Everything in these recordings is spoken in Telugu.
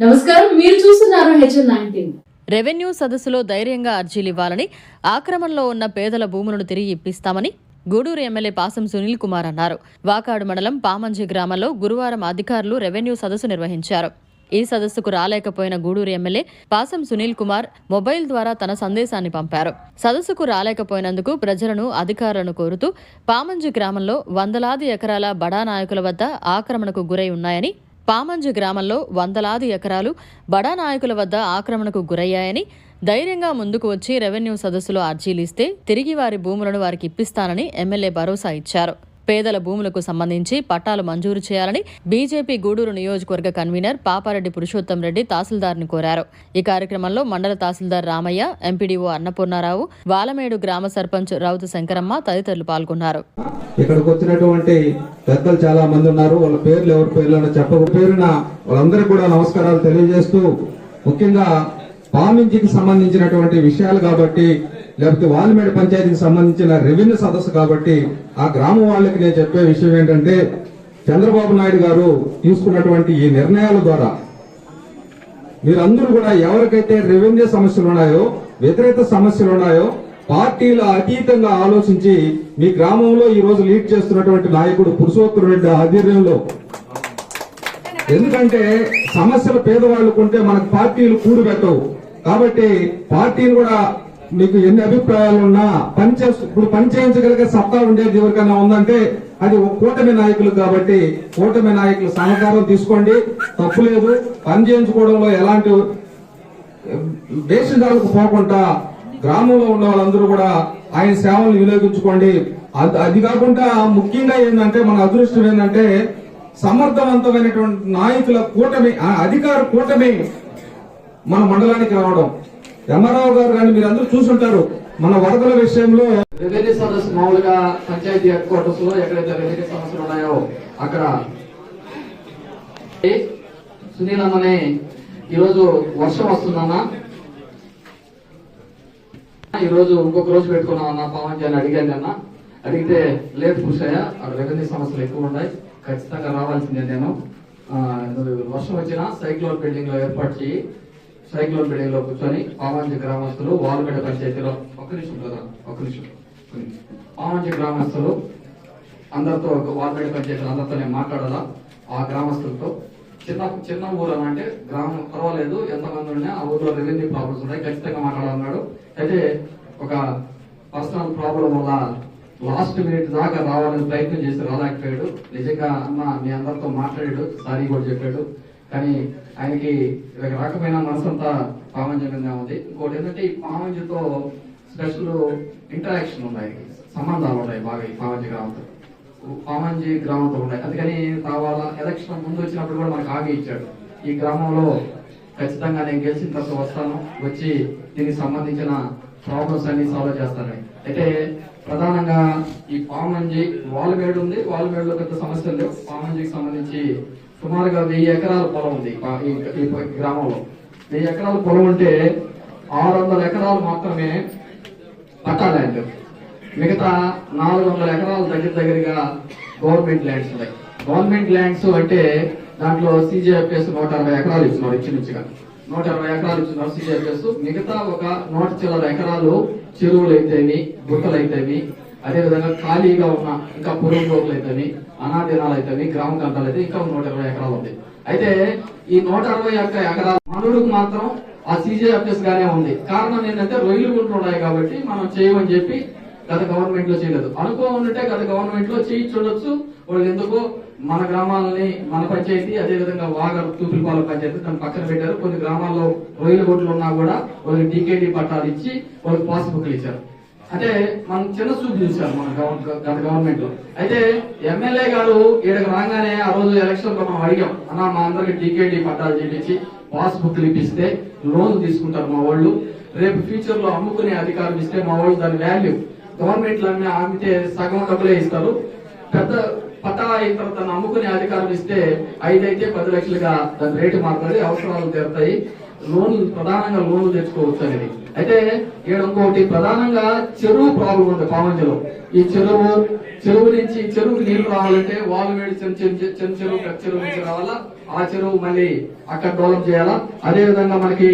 నమస్కారం మీరు చూస్తున్నారు హెచ్ఎన్ నైన్టీన్ రెవెన్యూ సదస్సులో ధైర్యంగా అర్జీలు ఇవ్వాలని ఆక్రమణలో ఉన్న పేదల భూములను తిరిగి ఇప్పిస్తామని గూడూరు ఎమ్మెల్యే పాసం సునీల్ కుమార్ అన్నారు. వాకాడు మండలం పామంజి గ్రామంలో గురువారం అధికారులు రెవెన్యూ సదస్సు నిర్వహించారు. ఈ సదస్సుకు రాలేకపోయిన గూడూరు ఎమ్మెల్యే పాసం సునీల్ కుమార్ మొబైల్ ద్వారా తన సందేశాన్ని పంపారు. సదస్సుకు రాలేకపోయినందుకు ప్రజలను అధికారులను కోరుతూ పామంజి గ్రామంలో వందలాది ఎకరాల బడా నాయకుల వద్ద ఆక్రమణకు గురై ఉన్నాయని పామంజు గ్రామంలో వందలాది ఎకరాలు బడా నాయకుల వద్ద ఆక్రమణకు గురయ్యాయని ధైర్యంగా ముందుకు వచ్చి రెవెన్యూ సదస్సులో అర్జీలు ఇస్తే తిరిగి వారి భూములను వారికి ఇప్పిస్తానని ఎమ్మెల్యే భరోసా ఇచ్చారు. పేదల భూములకు సంబంధించి పట్టాలు మంజూరు చేయాలని బీజేపీ గూడూరు నియోజకవర్గ కన్వీనర్ పాపారెడ్డి పురుషోత్తం రెడ్డి తహసీల్దార్ని కోరారు. ఈ కార్యక్రమంలో మండల తహసీల్దార్ రామయ్య ఎంపీడీఓ అన్నపూర్ణారావు వాలమేడు గ్రామ సర్పంచ్ రౌతు శంకరమ్మ తదితరులు పాల్గొన్నారు. ఇక్కడికి వచ్చినటువంటి పెద్దలు చాలా మంది ఉన్నారు. వాళ్ళ పేర్లు ఎవరి పేర్లు చెప్పక పేరున వాళ్ళందరికీ కూడా నమస్కారాలు తెలియజేస్తూ ముఖ్యంగా పామించికి సంబంధించినటువంటి విషయాలు కాబట్టి లేకపోతే వాల్మేడు పంచాయతీకి సంబంధించిన రెవెన్యూ సదస్సు కాబట్టి ఆ గ్రామం వాళ్ళకి నేను చెప్పే విషయం ఏంటంటే చంద్రబాబు నాయుడు గారు తీసుకున్నటువంటి ఈ నిర్ణయాల ద్వారా మీరందరూ కూడా ఎవరికైతే రెవెన్యూ సమస్యలు ఉన్నాయో వ్యతిరేక సమస్యలు ఉన్నాయో పార్టీలు అతీతంగా ఆలోచించి మీ గ్రామంలో ఈ రోజు లీడ్ చేస్తున్నటువంటి నాయకుడు పురుషోత్తమ రెడ్డి ఆధ్వర్యంలో. ఎందుకంటే సమస్యలు పేదవాళ్ళకుంటే మనకు పార్టీలు కూడు పెట్టవు. కాబట్టి పార్టీలు కూడా మీకు ఎన్ని అభిప్రాయాలు ఉన్నా పని ఇప్పుడు పని చేయించగలిగే సత్తా ఉండేది ఎవరికైనా ఉందంటే అది ఒక కూటమి నాయకులు కాబట్టి కూటమి నాయకులు సహకారం తీసుకోండి. తప్పులేదు పని చేయించుకోవడంలో ఎలాంటి దేశదాలకు పోకుండా గ్రామంలో ఉన్న వాళ్ళందరూ కూడా ఆయన సేవలను వినియోగించుకోండి. అది- అది కాకుండా ముఖ్యంగా ఏంటంటే మన అదృష్టం ఏంటంటే సమర్థవంతమైనటువంటి నాయకుల కూటమి ఆ అధికార కూటమి మన మండలానికి రావడం. రమారావు గారు కానీ మీరు అందరూ చూసుంటారు. మన వరదల విషయంలో రెవెన్యూ సదస్సు మామూలుగా పంచాయతీ హెడ్ క్వార్టర్స్లో ఎక్కడైతే రెవెన్యూ సమస్యలు ఉన్నాయో అక్కడ సునీల్ అన్ననే ఈరోజు వర్షం వస్తుందన్నా. ఈరోజు ఇంకొక రోజు పెట్టుకున్నామన్నా పవన్ అని అడిగాను అన్న. అడిగితే లేట్ పుష్ అయ్యా అక్కడ రెవెన్యూ సమస్యలు ఎక్కువ ఉన్నాయి. ఖచ్చితంగా రావాల్సిందే నేను. వర్షం వచ్చినా సైక్లోన్ బిల్డింగ్లో ఏర్పాటు చేయి. సైక్లోన్ బిల్డింగ్లో కూర్చొని పామంజి గ్రామస్తులు వాల్గడ్డ పంచాయతీలో ఒక నిమిషం కదా ఒక నిమిషం ఒక్క గ్రామస్తులు అందరితో ఒక పంచాయతీలు అందరితో నేను మాట్లాడాలా? ఆ గ్రామస్తులతో. చిన్న చిన్న ఊరు అని అంటే గ్రామం పర్వాలేదు ఎంతమంది ఉన్నా ఆ ఊర్లో రెవెన్యూ ప్రాబ్లమ్స్ ఉన్నాయి ఖచ్చితంగా మాట్లాడాలన్నాడు. అయితే ఒక పర్సనల్ ప్రాబ్లం వల్ల లాస్ట్ మినిట్ దాకా రావాలని ప్రయత్నం చేసి రాలేకపోయాడు. నిజంగా అన్న మీ అందరితో మాట్లాడాడు సారీ కూడా చెప్పాడు. కానీ ఆయనకి ఇక్కడికి రాకపోయినా మనసంతా పామంజంగా ఉంది. ఇంకోటి ఏంటంటే ఈ పామంజతో స్పెషల్ ఇంటరాక్షన్ ఉన్నాయి. సంబంధాలు ఉన్నాయి బాగా ఈ పామంజి గ్రామంతో. పామంజి గ్రామంతో ఉన్నాయి. అందుకని రావాలా ఎలక్షన్ ముందు వచ్చినప్పుడు కూడా మనకు హామీ ఇచ్చాడు. ఈ గ్రామంలో ఖచ్చితంగా నేను గెలిచిన తర్వాత వస్తాను వచ్చి దీనికి సంబంధించిన ప్రాబ్లమ్స్ అన్ని సాల్వ్ చేస్తానని. అయితే ప్రధానంగా ఈ పామంజి వాల్మేడు ఉంది. వాల్మేడులో పెద్ద సమస్యలు లేవు పామంజికి సంబంధించి సుమారుగా వెయ్యి ఎకరాల పొలం ఉంది ఈ గ్రామంలో. వెయ్యి ఎకరాల పొలం ఉంటే ఆరు వందల ఎకరాలు మాత్రమే పట్టా ల్యాండ్ మిగతా నాలుగు వందల ఎకరాల దగ్గర దగ్గరగా గవర్నమెంట్ ల్యాండ్స్ ఉన్నాయి. గవర్నమెంట్ ల్యాండ్స్ అంటే దాంట్లో సిజిఎఫ్ఎస్ నూట అరవై ఎకరాలు ఇస్తున్నారు ఇచ్చినుంచిగా. నూట అరవై ఎకరాలు ఇస్తున్నారు సిజిఎఫ్ఎస్. మిగతా ఒక నూట చిల్లర ఎకరాలు చెరువులు అయితేమి గుట్టలు అయితేమి అదేవిధంగా ఖాళీగా ఉన్న ఇంకా పురుగు రోగులు అయితేమి అనాదినాలు అయితేమి గ్రామ కంటాలు అయితే ఇంకా నూట ఇరవై ఎకరాలు ఉంది. అయితే ఈ నూట అరవై ఒక్క ఎకరాల మనుడికి మాత్రం ఆ సిజిఎఫ్ఎస్ గానే ఉంది. కారణం ఏంటంటే రొయ్యలు గుంటలు ఉన్నాయి కాబట్టి మనం చేయమని చెప్పి గత గవర్నమెంట్లో చేయలేదు. అనుకో ఉంటే గత గవర్నమెంట్లో చేయించుండొచ్చు. వాళ్ళు ఎందుకో మన గ్రామాలని మన పంచాయతీ అదేవిధంగా వాగర్ తూపిలిపాలెం పంచాయతీ దాన్ని పక్కన పెట్టారు. కొన్ని గ్రామాల్లో రొయ్యల బోట్లు ఉన్నా కూడా వాళ్ళకి టీకేడీ పట్టాలు ఇచ్చి వాళ్ళకి పాస్ బుక్లు ఇచ్చారు. అంటే మనం చిన్న చూపు చూసారు మన గత గవర్నమెంట్లో అయితే ఎమ్మెల్యే గారు ఈడకి రాగానే ఆ రోజు ఎలక్షన్లో మనం అడిగాం. అన్న మా అందరికి టీకేడీ పట్టాలు చేయించి పాస్ బుక్లు ఇప్పిస్తే లోన్ తీసుకుంటారు మా వాళ్ళు. రేపు ఫ్యూచర్లో అమ్ముకునే అధికారం ఇస్తే మా వాళ్ళు దాని వాల్యూ గవర్నమెంట్లో అమ్మితే సగం డబ్బులే ఇస్తారు. పెద్ద పట్టా అయిన తర్వాత నమ్ముకునే అధికారం ఇస్తే ఐదు అయితే పది లక్షలుగా దాని రేటు మాట్లాడి అవసరాలు తీరుతాయి. లోన్లు ప్రధానంగా లోన్లు తెచ్చుకోవచ్చు అనేది. అయితే ఈడ ఇంకోటి ప్రధానంగా చెరువు ప్రాబ్లం ఉంది పామంజలో. ఈ చెరువు చెరువు నుంచి చెరువుకి నీళ్ళు రావాలంటే వాళ్ళు వేడి చిన్న చెరువు చెరువు నుంచి రావాలా? ఆ చెరువు మళ్ళీ అక్కడ డెవలప్ చేయాలా? అదే విధంగా మనకి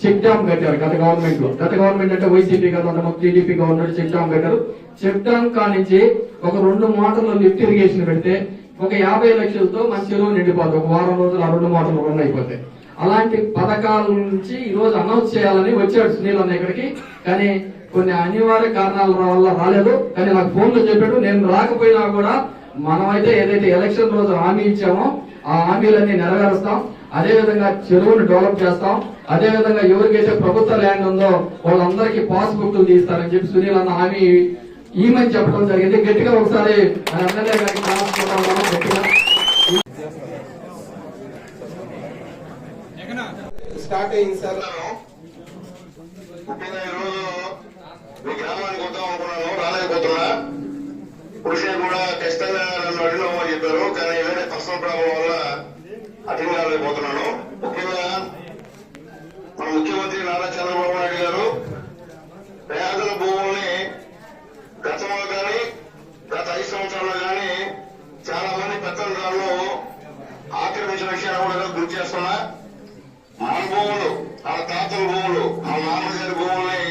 చెక్ డ్యామ్ కట్టారు గత గవర్నమెంట్లో. గత గవర్నమెంట్ అంటే వైసీపీ గత టీడీపీ గవర్నమెంట్ చెక్ డ్యామ్ కట్టారు. చెక్ డ్యామ్ కానించి ఒక రెండు మోటార్లు లిఫ్ట్ ఇరిగేషన్ పెడితే ఒక యాభై లక్షలతో మన చెరువు నిండిపోతుంది ఒక వారం రోజులు ఆ రెండు మాటలు రన్ అయిపోతాయి అలాంటి పథకాల నుంచి ఈ రోజు అనౌన్స్ చేయాలని వచ్చాడు సునీల్ అన్న ఇక్కడికి. కానీ కొన్ని అనివార్య కారణాల వల్ల రాలేదు. కానీ నాకు ఫోన్లో చెప్పాడు. నేను రాకపోయినా కూడా మనమైతే ఏదైతే ఎలక్షన్ రోజు హామీ ఇచ్చామో ఆ హామీలన్నీ నెరవేరుస్తాం. అదే విధంగా చెరువును డెవలప్ చేస్తాం. అదే విధంగా ఎవరికైతే ప్రభుత్వ ల్యాండ్ ఉందో వాళ్ళందరికీ పాస్ బుక్లు తీస్తారని చెప్పి సునీల్ అన్న హామీ ఈమని చెప్పడం జరిగింది. గట్టిగా ఒకసారి మన ఎమ్మెల్యే గారికి గట్టిగా. స్టార్ట్ అయింది సార్. మీ గ్రామానికి వద్దాం అనుకున్నాను రాలేకపోతున్నా. కూడా ఖచ్చితంగా నన్ను అడిగినామని చెప్పారు. కానీ వేరే పర్సనల్ ప్రాబ్లం వల్ల అటెండ్ ముఖ్యంగా మన ముఖ్యమంత్రి నారా చంద్రబాబు నాయుడు గారు పేదల భూముల్ని గతంలో కానీ గత ఐదు సంవత్సరాల్లో కానీ చాలా మంది పెద్దలు ఆక్రమించిన విషయాన్ని కూడా గుర్తు చేస్తున్నా మన భూములు మన తాతల భూములు మన నాన్నగారి భూముల్ని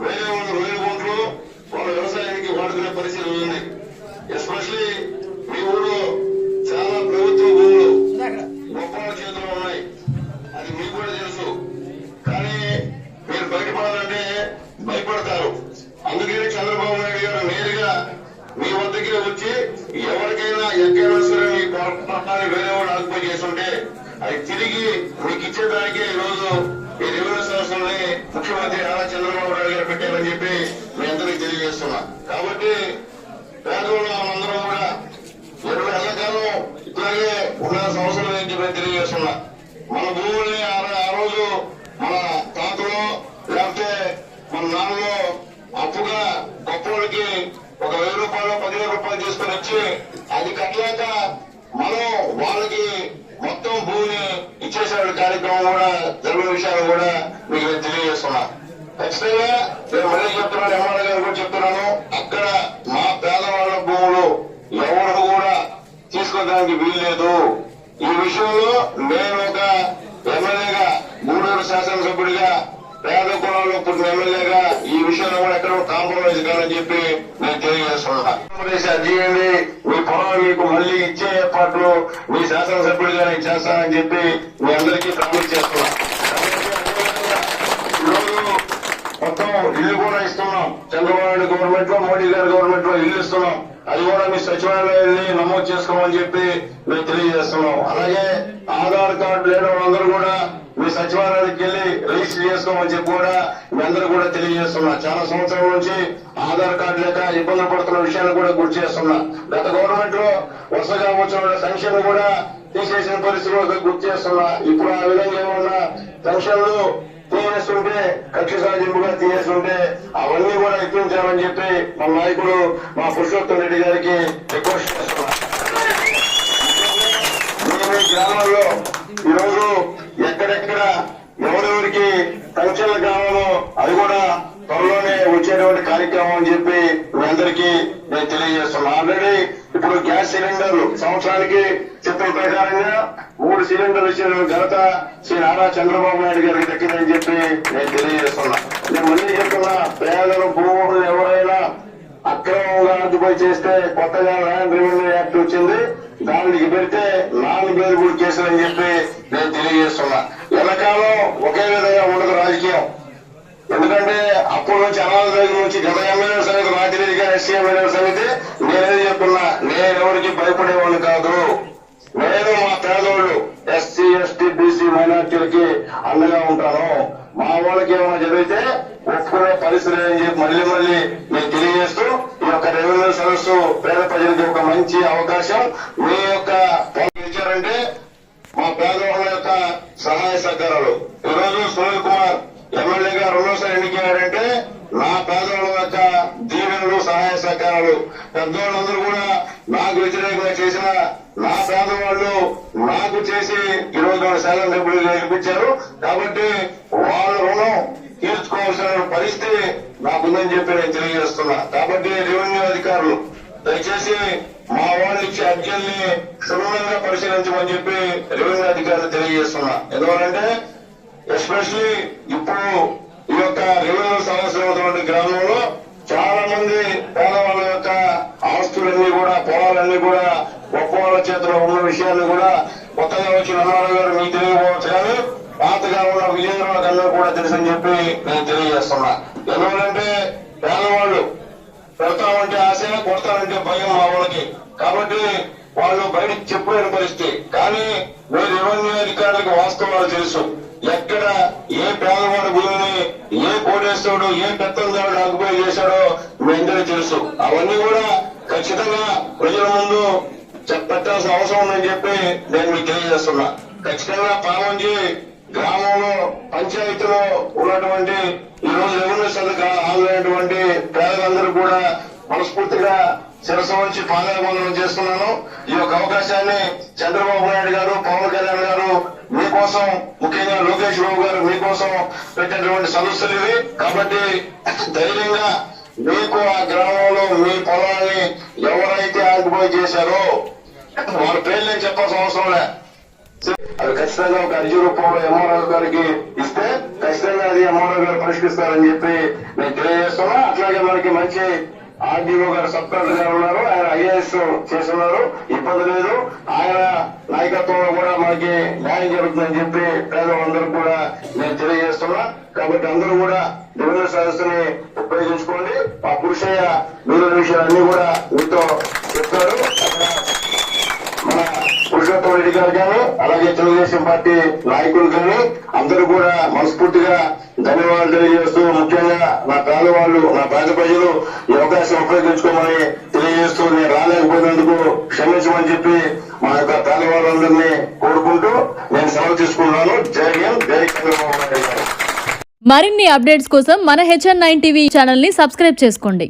వేరే వాళ్ళు వేరే కోట్లు వాళ్ళ వ్యవసాయానికి వాడుకునే పరిస్థితి ఉంది ఎస్పెషలీ మీ ఊళ్ళో చాలా ప్రభుత్వ భూములు గొప్ప చేతిలో ఉన్నాయి అది మీకు కూడా తెలుసు కానీ మీరు బయటపడాలంటే భయపడతారు అందుకని చంద్రబాబు నాయుడు గారు నేరుగా మీ వద్దకే వచ్చి ఎవరికైనా ఎక్కడైనా సరే మీ పట్టాన్ని వేరే వాళ్ళు ఆక్యుపై చేస్తుంటే అది తిరిగి మీకు ఇచ్చేదానికి ఈ రోజు ఈ రెవెన్యూ సంస్థల్ని ముఖ్యమంత్రి నారా చంద్రబాబు నాయుడు గారు పెట్టారని చెప్పి మీ అందరికీ తెలియజేస్తున్నా కాబట్టి పేదలు అందరం కూడా ఇరవై ఏళ్ళ కాలం ఇట్లాగే ఉండాల్సిన అవసరం లేదని చెప్పి నేను తెలియజేస్తున్నా మన భూముల్ని ఆ రో- ఆ రోజు మన తాతలో లేకపోతే మన నాన్నలో అప్పుగా గొప్ప వాళ్ళకి ఒక వెయ్యి రూపాయలు పదివేల రూపాయలు తీసుకొని వచ్చి అది కట్టలేక మనం వాళ్ళకి మొత్తం భూమిని ఇచ్చేసే కార్యక్రమం కూడా జరిగిన విషయాలు కూడా మీకు నేను తెలియజేస్తున్నా. ఖచ్చితంగా నేను మళ్ళీ చెప్తున్నాను ఎమ్మెల్యే గారు కూడా చెప్తున్నాను. అక్కడ మా పేదవాళ్ళ భూములు ఎవరు కూడా తీసుకోవడానికి వీల్లేదు. ఈ విషయంలో నేను ఒక ఎమ్మెల్యేగా గూడూరు శాసనసభ్యుడిగా పేద కులంలో పుట్టిన ఎమ్మెల్యేగా ఈ విషయంలో కూడా ఎక్కడ కాంప్రమైజ్ కాదని చెప్పి నేను తెలియజేస్తున్నా. మీ పొలం మీకు మళ్ళీ ఇచ్చే ఏర్పాట్లు మీ శాసనసభ్యుడిగా నేను చేస్తానని చెప్పి మీ అందరికీ ప్రామిస్ చేస్తున్నా. మొత్తం ఇల్లు కూడా ఇస్తున్నాం. చంద్రబాబు నాయుడు గవర్నమెంట్లో మోడీ గారి గవర్నమెంట్లో ఇల్లు ఇస్తున్నాం. అది కూడా మీ సచివాలయాన్ని నమోదు చేసుకోమని చెప్పి మేము తెలియజేస్తున్నాం. అలాగే ఆధార్ కార్డు లేని వాళ్ళందరూ కూడా మీ సచివాలయానికి వెళ్ళి రిజిస్టర్ చేసుకోమని చెప్పి కూడా మీ అందరూ కూడా తెలియజేస్తున్నా. చాలా సంవత్సరాల నుంచి ఆధార్ కార్డు లేక ఇబ్బందులు పడుతున్న విషయాన్ని కూడా గుర్తు చేస్తున్నా. గత గవర్నమెంట్లో వరుసగా వచ్చిన సంక్షేమం కూడా తీసేసిన పరిస్థితులు గుర్తు చేస్తున్నా. ఇప్పుడు ఆ విధంగా ఏమన్నా పెన్షన్లు తీసేస్తుంటే కక్ష సాధింపుగా తీసేస్తుంటే అవన్నీ కూడా ఎక్కించామని చెప్పి మా నాయకుడు మా పురుషోత్తం రెడ్డి గారికి రిక్వెస్ట్ చేస్తున్నా. మేము ఈ గ్రామాల్లో ఈరోజు ఎక్కడెక్కడ ఎవరెవరికి పెన్షన్లు కావాలో అది కూడా త్వరలోనే వచ్చేటువంటి కార్యక్రమం అని చెప్పి మీ అందరికీ నేను తెలియజేస్తున్నా ఆల్రెడీ ఇప్పుడు గ్యాస్ సిలిండర్లు సంవత్సరానికి చెప్పిన ప్రకారంగా మూడు సిలిండర్లు ఇచ్చిన ఘనత శ్రీ నారా చంద్రబాబు నాయుడు గారికి దక్కిందని చెప్పి నేను తెలియజేస్తున్నా. నేను మళ్ళీ చెప్తున్నా పేదలు భూములు ఎవరైనా అక్రమంగా అడ్డుపై చేస్తే కొత్తగా ల్యాండ్ రెవెన్యూ యాక్ట్ వచ్చింది దానికి పెడితే నాలుగు పేరు కేసులు అని చెప్పి నేను తెలియజేస్తున్నా. ఎల్లకాలం ఒకే విధంగా ఉండదు రాజకీయం. ఎందుకంటే అప్పటి నుంచి దగ్గర నుంచి గత ఎమ్మెల్యే సమితి రాజిరెడ్డి గారు ఎస్సీ ఎమ్మెల్యే సమితి నేనేది చెప్తున్నా నేను ఎవరికి భయపడేవాడిని కాదు. నేను మా పేదోళ్ళు ఎస్సీ ఎస్టీ బీసీ మైనార్టీలకి అండగా ఉంటాను. మా వాళ్ళకి ఏమైనా జరిగితే ఒప్పుకునే పరిస్థితి అని చెప్పి మళ్ళీ మళ్ళీ మీకు తెలియజేస్తూ ఈ యొక్క రెవెన్యూ సదస్సు పేద ప్రజలకి ఒక మంచి అవకాశం. మీ యొక్క ఇచ్చారంటే మా పేదవాళ్ళ యొక్క సహాయ సహకారాలు. ఈరోజు సునీల్ కుమార్ ఎమ్మెల్యేగా రెండోసారి ఎన్నికయ్యారంటే నా పేదవాళ్ళ యొక్క దీవెనలు సహాయ సహకారాలు. పెద్దవాళ్ళందరూ కూడా నాకు వ్యతిరేకంగా చేసిన నా పేదవాళ్ళు నాకు చేసి ఈరోజు శాసన సభ్యులు గెలిపించారు. కాబట్టి వాళ్ళ రుణం తీర్చుకోవాల్సిన పరిస్థితి నాకుందని చెప్పి నేను తెలియజేస్తున్నా. కాబట్టి రెవెన్యూ అధికారులు దయచేసి మా వాళ్ళు ఇచ్చే అర్జీల్ని క్షుణ్ణంగా పరిశీలించమని చెప్పి రెవెన్యూ అధికారులు తెలియజేస్తున్నా. ఎందువలంటే ఎస్పెషలీ ఇప్పుడు ఈ యొక్క రెవెన్యూ సమస్యలు ఉన్నటువంటి గ్రామంలో చాలా మంది పేదవాళ్ళ యొక్క ఆస్తులన్నీ కూడా పొలాలన్నీ కూడా గొప్ప వాళ్ళ చేతిలో ఉన్న విషయాన్ని కూడా కొత్తగా వచ్చిన అమ్మారావు గారు మీకు తెలియకపోవచ్చు కానీ పాతకాలంలో ఉన్న విజయనగరం అందరూ కూడా తెలుసని చెప్పి నేను తెలియజేస్తున్నా. ఎందుకంటే పేదవాళ్ళు పెడతామంటే ఆశ కొడతామంటే భయం మా వాళ్ళకి. కాబట్టి వాళ్ళు బయటకు చెప్పలేని పరిస్థితి. కానీ మీరు రెవెన్యూ అధికారులకు వాస్తవాలు తెలుసు? ఎక్కడ ఏ పేదవాడు భూమిని ఏ కోటేశ్వరుడు ఏ పెత్తందారుడు ఆక్యుపై చేశాడో మీ అందరికీ తెలుసు. అవన్నీ కూడా ఖచ్చితంగా ప్రజల ముందు పెట్టాల్సిన అవసరం ఉందని చెప్పి నేను మీకు తెలియజేస్తున్నా. ఖచ్చితంగా పామంజి గ్రామంలో పంచాయతీలో ఉన్నటువంటి ఈ రోజు రెవెన్యూ శాఖ హాజరైనటువంటి పేదలందరూ కూడా మనస్ఫూర్తిగా శిరస్సు నుంచి పాదాభివందనం చేస్తున్నాను. ఈ యొక్క అవకాశాన్ని చంద్రబాబు నాయుడు గారు పవన్ కళ్యాణ్ గారు మీకోసం ముఖ్యంగా లోకేష్ బాబు గారు మీకోసం పెట్టినటువంటి సమస్యలు ఇవి. కాబట్టి ధైర్యంగా మీకు ఆ గ్రామంలో మీ పొలాన్ని ఎవరైతే ఆక్యుపై చేశారో వాళ్ళ పేర్లు నేను చెప్పాల్సిన అవసరం లే. అది ఖచ్చితంగా ఒక అర్జీ రూపంలో ఎంఆర్ఓ గారికి ఇస్తే ఖచ్చితంగా అది ఎంఆర్ఓ గారు పరిష్కరిస్తారని చెప్పి నేను తెలియజేస్తున్నా. అట్లాగే మనకి మంచి ఆర్డీఓ గారు సబ్ కలెక్టర్ గారు ఉన్నారు. ఆయన ఐఏఎస్ చేస్తున్నారు. ఇబ్బంది లేదు. ఆయన నాయకత్వంలో కూడా మనకి న్యాయం జరుగుతుందని చెప్పి పేదవాళ్ళందరూ కూడా నేను తెలియజేస్తున్నా. కాబట్టి అందరూ కూడా రెవెన్యూ సదస్సుని ఉపయోగించుకోండి. ఆ పురుషయ్య మిగిలిన విషయాలన్నీ కూడా మీతో చెప్తారు. మన పురుషోత్తం రెడ్డి గారు కానీ అలాగే తెలుగుదేశం పార్టీ నాయకులు కానీ అందరూ కూడా మనస్ఫూర్తిగా ధన్యవాదాలు తెలియజేస్తూ ముఖ్యంగా నా కాలు వాళ్ళు నా పేద ప్రజలు ఈ అవకాశం ఉపయోగించుకోమని తెలియజేస్తూ నేను రాలేకపోయినందుకు క్షమించమని చెప్పి మా యొక్క కాలు వాళ్ళందరినీ కోరుకుంటూ నేను సెలవు తీసుకున్నాను జై హింద్ జై చంద్రబాబు నాయుడు గారు. మరిన్ని అప్డేట్స్ కోసం మన హెచ్ఎన్ నైన్ టీవీ ఛానల్ని సబ్స్క్రైబ్ చేసుకోండి.